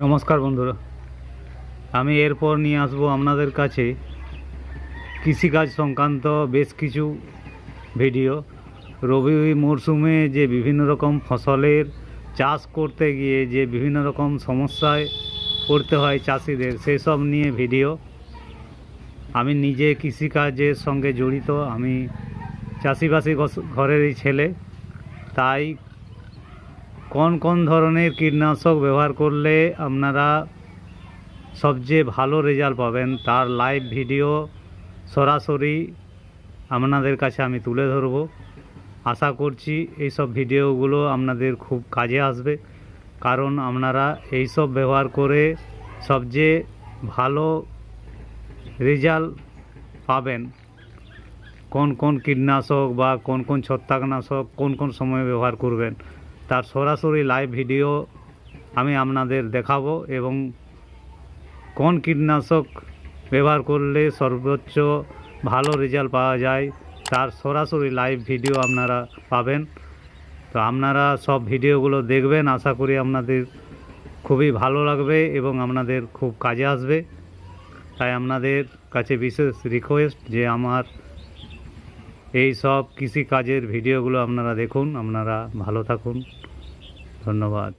নমস্কার বন্ধুরা। আমি এরপর নিয়ে আসব আপনাদের কাছে কৃষিকাজ সংক্রান্ত বেশ কিছু ভিডিও। রবি মরশুমে যে বিভিন্ন রকম ফসলের চাষ করতে গিয়ে যে বিভিন্ন রকম সমস্যায় পড়তে হয় চাষিদের, সেসব নিয়ে ভিডিও। আমি নিজে কৃষিকাজের সঙ্গে জড়িত। আমি চাষিবাসী ঘরেরই ছেলে। তাই কোন কোন ধরনের কীটনাশক ব্যবহার করলে আপনারা সবচেয়ে ভালো রেজাল্ট পাবেন তার লাইভ ভিডিও সরাসরি আপনাদের কাছে আমি তুলে ধরব। আশা করছি এই সব ভিডিওগুলো আপনাদের খুব কাজে আসবে, কারণ আপনারা এই সব ব্যবহার করে সবচেয়ে ভালো রেজাল্ট পাবেন। কোন কোন কীটনাশক বা কোন কোন ছত্রাকনাশক কোন কোন সময় ব্যবহার করবেন তার সরাসরি লাইভ ভিডিও আমি আপনাদের দেখাবো এবং কোন কীটনাশক ব্যবহার করলে সর্বোচ্চ ভালো রেজাল্ট পাওয়া যায়, তার সরাসরি লাইভ ভিডিও আপনারা পাবেন। তো আপনারা সব ভিডিওগুলো দেখবেন, আশা করি আপনাদের খুবই ভালো লাগবে এবং আপনাদের খুব কাজে আসবে। তাই আপনাদের কাছে বিশেষ রিকোয়েস্ট যে আমার এই সব কৃষিকাজের ভিডিওগুলো আপনারা দেখুন আপনারা ভালো থাকুন। ধন্যবাদ।